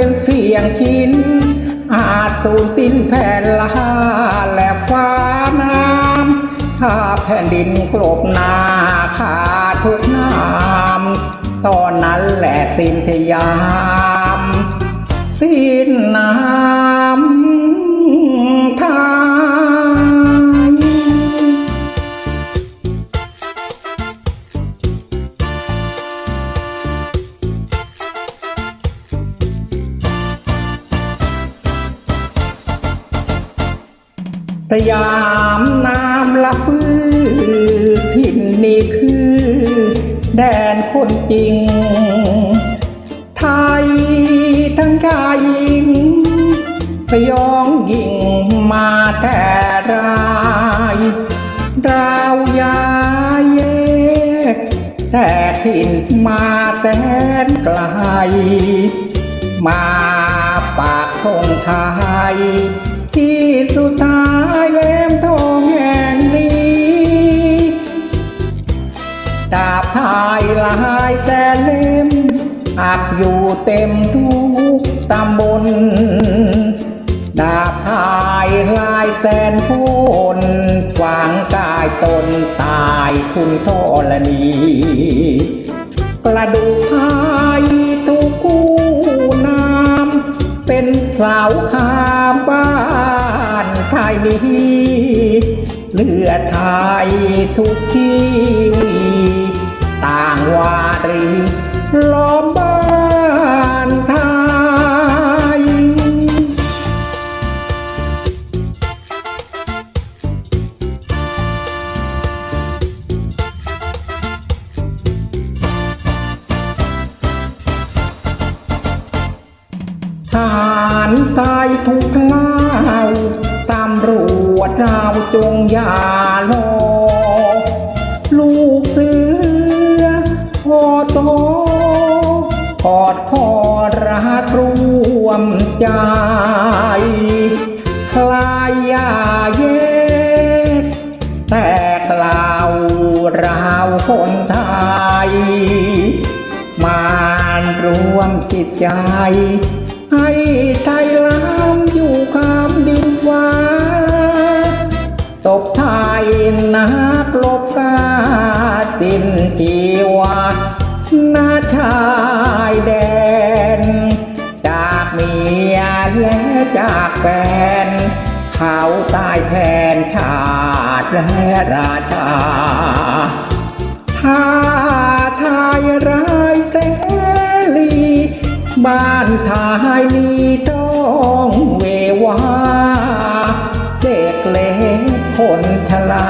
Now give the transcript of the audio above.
ยงชินอาจสูญสิ้นแผ่นลาและฟ้าน้ำถ้าแผ่นดินกลบนาขาทุกน้ำตอนนั้นแหละสิ้นทยา สยามน้ำละพื้ถิ่นนี่คือ แดนคนจริง ไทยทั้งชายหญิงพยองยิงมาแต่รายดาวยาเยกแต่ถิ่นมาแต่นไกล มาปากทงไทย ที่สุดท้ายแหลมทองแห่งนี้ดาบทายลายแต่เล่มอักอยู่เต็มทุกตำบล ดาบทายลายแสนคนขวางกายตนตายคุณทรณีกระดูกไทยทุกคู่น้ำเป็นสาวขาายนี้เลือดไทยทุกทีวีต่างวารีล้อมบ้านไทย ทหารตายทุกคราว ตำรวจเราจงอย่าลอลูกเสือพอโตกอดคอรักรวมใจ คลายยาเย็ดแต่กล่าวเราคนไทย มารวมจิตใจ ให้ไทยล้ำอยู่ข้ามดิน ฟ้า ตบไทยนักลบกาตินชีวานาชายแดน จากเมียและจากแฟน เขาตายแทนชาติและราชาถ้าทายรา บ้านทายนี้ต้องเววาเด็กเล็กคนชรา